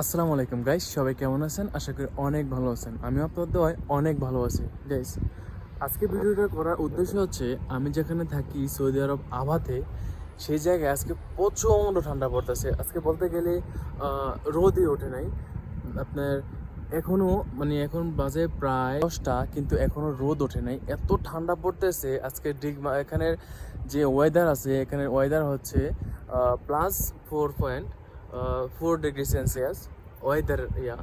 আসসালামু আলাইকুম গাইস সবাই কেমন আছেন? আশা করি অনেক ভালো আছেন। আমি আপনার দেওয়ায় অনেক ভালো আছি গাইস আজকে ভিডিওটা করার উদ্দেশ্য হচ্ছে, আমি যেখানে থাকি, সৌদি আরব আবাতে, সেই জায়গায় আজকে প্রচণ্ড ঠান্ডা পড়তেছে। আজকে বলতে গেলে রোদই ওঠে নাই। আপনার এখনও মানে এখন বাজে প্রায় দশটা, কিন্তু এখনও রোদ ওঠে নাই। এত ঠান্ডা পড়তেছে, আজকে ডিগ, এখানের যে ওয়েদার আছে, এখানের ওয়েদার হচ্ছে plus four point four degree Celsius weather yeah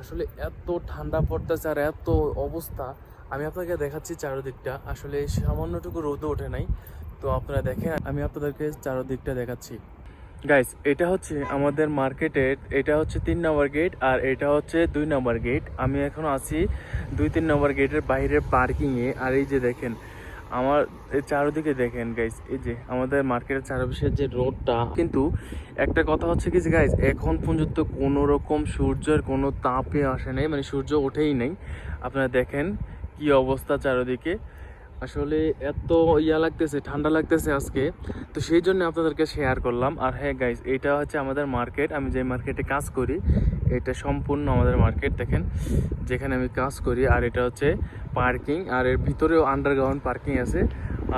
আসলে এত ঠান্ডা পড়তেছে আর এত অবস্থা। আমি আপনাকে দেখাচ্ছি চারদিকটা। আসলে সামান্যটুকু রোদও ওঠে নাই। তো আপনারা দেখেন, আমি আপনাদেরকে চারদিকটা দেখাচ্ছি। গাইস এটা হচ্ছে আমাদের মার্কেটের এটা হচ্ছে তিন নম্বর গেট আর এটা হচ্ছে দুই নম্বর গেট আমি এখন আছি দুই, তিন নম্বর গেটের বাইরের পার্কিংয়ে আর এই যে দেখেন আমার এই চারদিকে দেখেন গাইজ এই যে আমাদের মার্কেটের চারপাশের যে রোডটা, কিন্তু একটা কথা হচ্ছে কি যে গাইস এখন পর্যন্ত কোনো রকম সূর্যের কোনো তাপে আসে নাই মানে সূর্য ওঠেই নেই। আপনারা দেখেন কি অবস্থা চারদিকে। আসলে এত ইয়া লাগতেছে, ঠান্ডা লাগতেছে আজকে। তো সেই জন্য আপনাদেরকে শেয়ার করলাম। আর হ্যাঁ গাইজ এটা হচ্ছে আমাদের মার্কেট আমি যে মার্কেটে কাজ করি, এটা সম্পূর্ণ আমাদের মার্কেট দেখেন, যেখানে আমি কাজ করি। আর এটা হচ্ছে পার্কিং আর এর ভিতরেও আন্ডারগ্রাউন্ড পার্কিং আছে।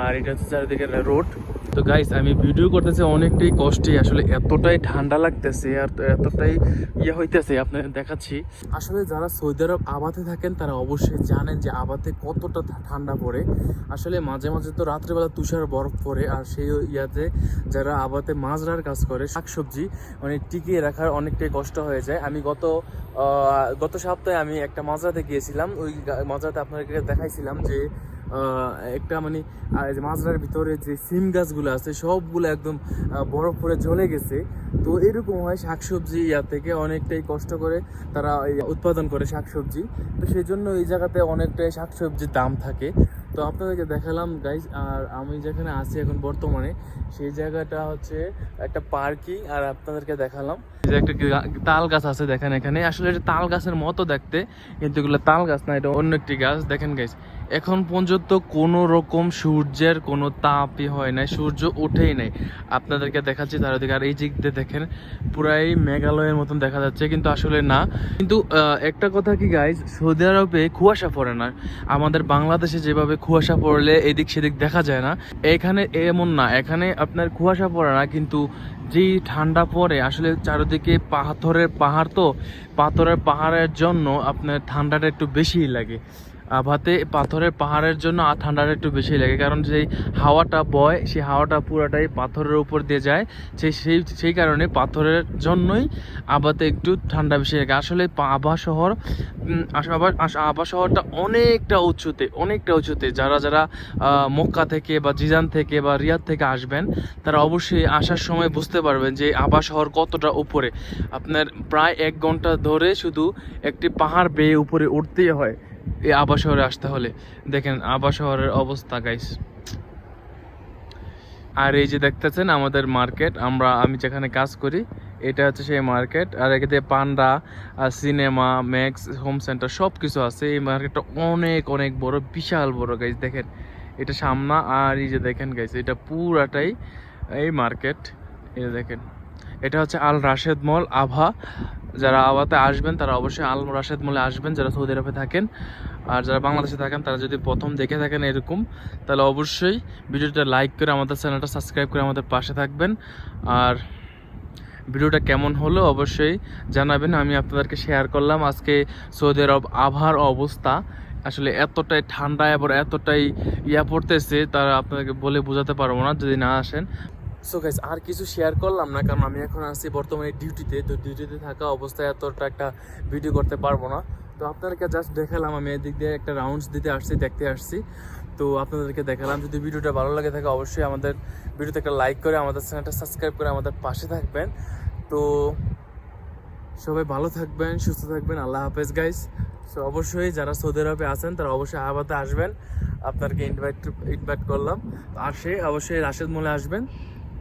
আর এটা হচ্ছে চারিদিকে রোড তো গাইস আমি ভিডিও করতেছি, অনেকটাই কষ্টে, আসলে এতটাই ঠান্ডা লাগতেছে আর এতটাই ইয়ে হইতেছে আপনাদের দেখাচ্ছি। আসলে যারা সৌদি আরব আবাতে থাকেন, তারা অবশ্যই জানেন যে আবাতে কতটা ঠান্ডা পড়ে। আসলে মাঝে মাঝে তো রাত্রেবেলা তুষার বরফ পড়ে আর সেই ইয়াতে যারা আবাতে মাজরার কাজ করে, শাকসবজি মানে টিকিয়ে রাখার অনেকটাই কষ্ট হয়ে যায়। আমি গত গত সপ্তাহে আমি একটা মাজরাতে গিয়েছিলাম। ওই মাজরাতে আপনাদেরকে দেখাইছিলাম যে একটা মানে মাজরার ভিতরে যে সিম গাছগুলো আছে, সবগুলো একদম বরফ পরে জ্বলে গেছে। তো এরকম হয় শাকসবজি ইয়া থেকে অনেকটাই কষ্ট করে তারা উৎপাদন করে শাকসবজি। তো সেই জন্য এই জায়গাতে অনেকটাই শাকসবজির দাম থাকে। তো আপনাদেরকে দেখালাম গাইজ আর আমি যেখানে আছি এখন বর্তমানে, সেই জায়গাটা হচ্ছে একটা পার্কিং, আর আপনাদেরকে দেখালাম। যে একটা তাল গাছ আছে দেখেন এখানে। আসলে এটা তাল গাছের মতো দেখতে, কিন্তু এগুলো তাল গাছ না, এটা অন্য একটি গাছ। দেখেন গাইজ এখন পর্যন্ত কোনো রকম সূর্যের কোনো তাপই হয় নাই, সূর্য ওঠেই নাই। আপনাদেরকে দেখাচ্ছি তার দিকে আর এই দিক দিয়ে দেখেন, পুরাই মেঘালয়ের মতন দেখা যাচ্ছে, কিন্তু আসলে না। কিন্তু একটা কথা কি গাইজ সৌদি আরবে কুয়াশা পড়ে না। আমাদের বাংলাদেশে যেভাবে কুয়াশা পড়লে এদিক সেদিক দেখা যায় না। এখানে এমন না। এখানে আপনার কুয়াশা পড়ে না, কিন্তু যেই ঠান্ডা পড়ে, আসলে চারিদিকে পাথরের পাহাড় তো পাথরের পাহাড়ের জন্য আপনার ঠান্ডাটা একটু বেশিই লাগে। আভাতে পাথরের পাহাড়ের জন্য আর ঠান্ডাটা একটু বেশি লাগে, কারণ যেই হাওয়াটা বয়, সেই হাওয়াটা পুরাটাই পাথরের উপর দিয়ে যায়। সেই সেই সেই কারণে পাথরের জন্যই আবাতে একটু ঠান্ডা বেশি লাগে। আসলে আভা শহর আস- শহরটা অনেকটা উঁচুতে অনেকটা উঁচুতে। যারা যারা মক্কা থেকে বা জিজান থেকে বা রিয়াদ থেকে আসবেন, তারা অবশ্যই আসার সময় বুঝতে পারবেন যে আভা শহর কতটা উপরে। আপনার প্রায় এক ঘণ্টা ধরে শুধু একটি পাহাড় বেয়ে উপরে উঠতেই হয় এই আবা শহরে আসতে হলে। দেখেন আবা শহরের অবস্থা গাইস আর এই যে দেখতেছেন আমাদের মার্কেট, আমরা, আমি যেখানে কাজ করি, এটা হচ্ছে সেই মার্কেট। আর এখানে Panda cinema, Max, Home Centre সব কিছু আছে। এই মার্কেটটা অনেক অনেক বড়, বিশাল বড় গাইস দেখেন। এটা সামনা, আর এই যে দেখেন গাইস এটা পুরাটাই এই মার্কেট। এই দেখেন, এটা হচ্ছে আল রাশেদ মল, আভা। যারা আওয়াতে আসবেন, তারা অবশ্যই আল রাশেদ মলে আসবেন, যারা সৌদি আরবে থাকেন। আর যারা বাংলাদেশে থাকেন, তারা যদি প্রথম দেখে থাকেন এরকম, তাহলে অবশ্যই ভিডিওটা লাইক করে আমাদের চ্যানেলটা সাবস্ক্রাইব করে আমাদের পাশে থাকবেন। আর ভিডিওটা কেমন হলো অবশ্যই জানাবেন, আমি আপনাদেরকে শেয়ার করলাম। আজকে সৌদি আরব আবহাওয়ার অবস্থা আসলে এতটাই ঠান্ডা এবার এতটাই ইয়া পড়তেছে, তারা আপনাদেরকে বলে বোঝাতে পারব না, যদি না আসেন। সো গাইস আর কিছু শেয়ার করলাম না, কারণ আমি এখন আছি বর্তমানে ডিউটিতে তো ডিউটিতে থাকা অবস্থায় এতটা একটা ভিডিও করতে পারব না। তো আপনাদেরকে জাস্ট দেখালাম, আমি এদিক দিয়ে একটা রাউন্ডস দিতে আসছি, দেখতে আসছি। তো আপনাদেরকে দেখালাম, যদি ভিডিওটা ভালো লাগে থাকে, অবশ্যই আমাদের ভিডিওতে একটা লাইক করে, আমাদের চ্যানেলটা সাবস্ক্রাইব করে আমাদের পাশে থাকবেন। তো সবাই ভালো থাকবেন, সুস্থ থাকবেন, আল্লাহ হাফেজ গাইস সো অবশ্যই যারা সৌদি আরবে আছেন, তারা অবশ্যই আবাতে আসবেন। আপনাদেরকে ইনভাইট ইনভাইট করলাম। আর সে অবশ্যই রাশেদ মলে আসবেন।